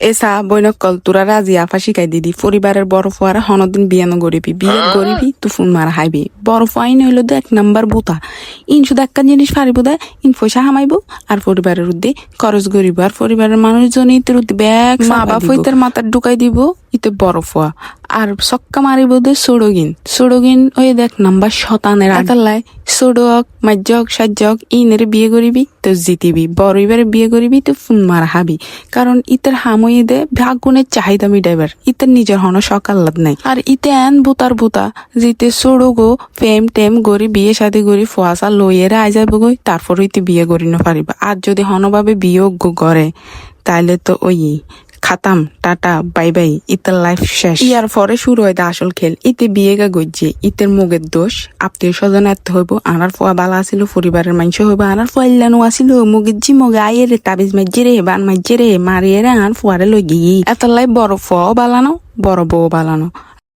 এসা বৈনকল তুরা রাজি আফা শিখাই দিদি। পরিবারের বড় আর হনদিন বিয়ানো গরিবি বিয়ে গরিবি তুফুন মার মারা হাইবি। বড় ফুয়াইন হইল তো এক নাম্বার বোতা। ইন শুধু একটা জিনিস পারিব দে ইন পয়সা হামাইবো আর পরিবারের উদ্দে খরচ করিব আর পরিবারের মানুষজন ইতের উদ্দে ব্যাগ মা বাপ হইতের মাথার ঢুকাই দিব ইতে বড় ফুয়া আর সক্কা মারিব দে সোড়গিন। সোড়গিন ওই দেখ নাম্বার শতানের আতাল্লাই সোড়ক মাজ্জক সাজ্জক ইনের বিয়ে করিবি তো জিতিবি। বড় এবারে বিয়ে করিবি তো ফোন মারা হাবি। কারণ ইতের হামই দে ভাগুনের চাহিদা মিটাইবার ইতের নিজের হন সকাল লাভ নাই। আর ইতে এন বুতার বুতা জিতে সোড়গো ফেম টেম গরি বিয়ে শাদি গরি ফুয়াশা লইয়েরে আই যাব গই তারপর ইতে বিয়ে করি না পারিবা। আর যদি হনভাবে বিয়োগ করে, তাইলে তো ওই খাতাম, টাটা বাই বাই ইতের লাইফ শেষ। ইয়ার পরে শুরু হয় আসল খেল। ইতে বিয়ে গা গজ্জে, ইতের মুগের দোষ। আত্মীয় স্বজন এত হইব, আনার ফুয়া বালা আসিল, পরিবারের মানুষ হইব, আনার ফুয়া ইল্লানো আসিল, মুগের জি মগে আইয়ে রে তাবিজ মাইজে রে, বান মাইজে রে মারিয়ে রে আন ফুয়ারে লই গিয়ে। এত লাই বড় ফুয়াও বালানো, বড় বউ বালানো।